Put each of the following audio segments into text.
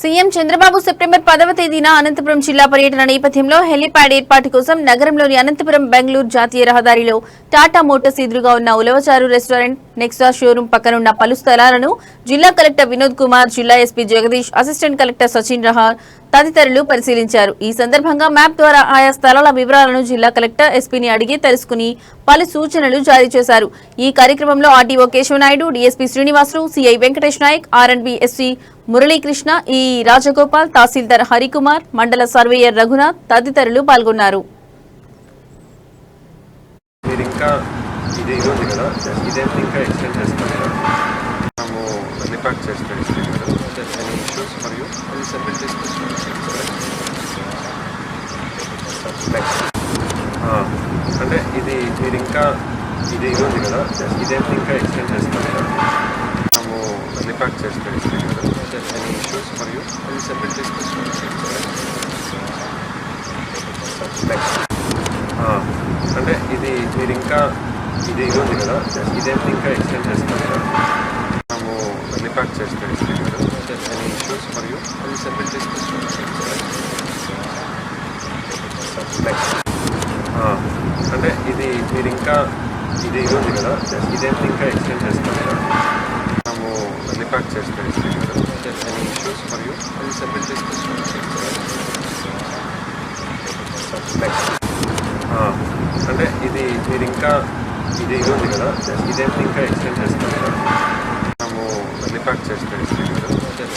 CM Chandrababu September పదవ తేదీన అనంతపురం జిల్లా పర్యటన నేపథ్యంలో హెలీప్యాడ్ ఏర్పాటు కోసం నగరంలోని అనంతపురం బెంగళూరు జాతీయ రహదారిలో టాటా మోటార్స్ ఎదురుగా ఉన్న ఉలవచారు రెస్టారెంట్ నెక్సా షోరూం పక్కనున్న పలు స్థలాలను జిల్లా కలెక్టర్ వినోద్ కుమార్ జిల్లా SP Jagadish assistant collector Sachin Rahar తదితరులు పరిశీలించారు. ఈ సందర్భంగా మ్యాప్ ద్వారా ఆయా స్థలాల వివరాలను జిల్లా కలెక్టర్ ఎస్పీని అడిగి తెలుసుకుని పలు సూచనలు జారీ చేశారు. ఈ కార్యక్రమంలో RDO Keshava Naidu DSP Srinivasulu CI Venkatesh Nayak R and B SC Murali Krishna ఈ రాజగోపాల్ తహసీల్దార్ హరికుమార్ మండల సర్వేయర్ రఘునాథ్ తదితరులు పాల్గొన్నారు. అంటే ఇది మీరు ఇంకా ఇది ఇది ఉంది కదా? ఇదేంటి ఇంకా ఎక్స్టెండ్ చేస్తాం మేము మనము రిపార్ట్ చేస్తాం అంటే ఇది మీరు ఇంకా ఇది ఉంది కదా? ఇదేంటి ఇంకా ఎక్స్టెండ్ చేస్తాం కదా? మనము రిపార్ట్ చేస్తాం ఎనీ ఇష్యూస్ మరియు అన్ని సబ్మిట్ నెక్స్ట్ అంటే ఇది మీరు ఇంకా ఇది ఉంది కదా? ఇదేంటి ఇంకా ఎక్స్టెండ్ చేస్తాం కదా? మనము రిపార్ట్ చేస్తాం ఎనీ ఇష్యూస్ మరియు అన్ని సబ్మిట్ నెక్స్ట్ అంటే ఇది మీరు ఇంకా ఇది ఉంది కదా? ఇదేంటి ఇంకా ఎక్స్టెండ్ చేస్తాం కదా మనము రిపార్ట్ చేస్తాం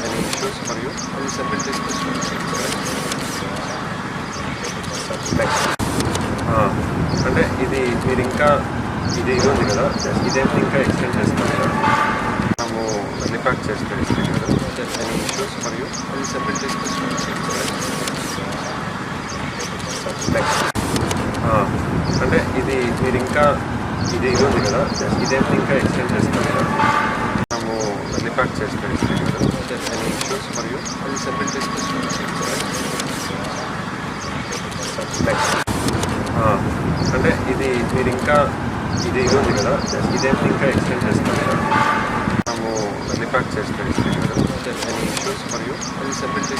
ఎనీ ఇష్యూస్ మరియు అన్ని సబ్మిట్ నెక్స్ట్ అంటే ఇది మీరు ఇంకా ఇది ఉంది కదా? ఇదేంటి ఇంకా ఎక్స్టెండ్ చేస్తాం కదా మనము రిపార్ట్ చేస్తాం ఎనీ ఇష్యూస్ మరియు అన్ని సబ్మిట్ నెక్స్ట్ అంటే ఇది మీరు ఇంకా ఇది ఇది ఉంది కదా? ఇదేంటి ఇంకా ఎక్స్టెండ్ చేస్తాం కదా? మనము రిపార్ట్ చేస్తాం ఎనీ ఇష్యూస్ మరియు అన్ని సబ్మిట్ నెక్స్ట్ అంటే ఇది మీరు ఇంకా ఇది ఇది ఉంది కదా? ఇదేంటి ఇంకా ఎక్స్టెండ్ చేస్తాం కదా? మనము రిపార్ట్ చేస్తాం ఎనీ ఇష్యూస్ మరియు అన్ని సబ్మిట్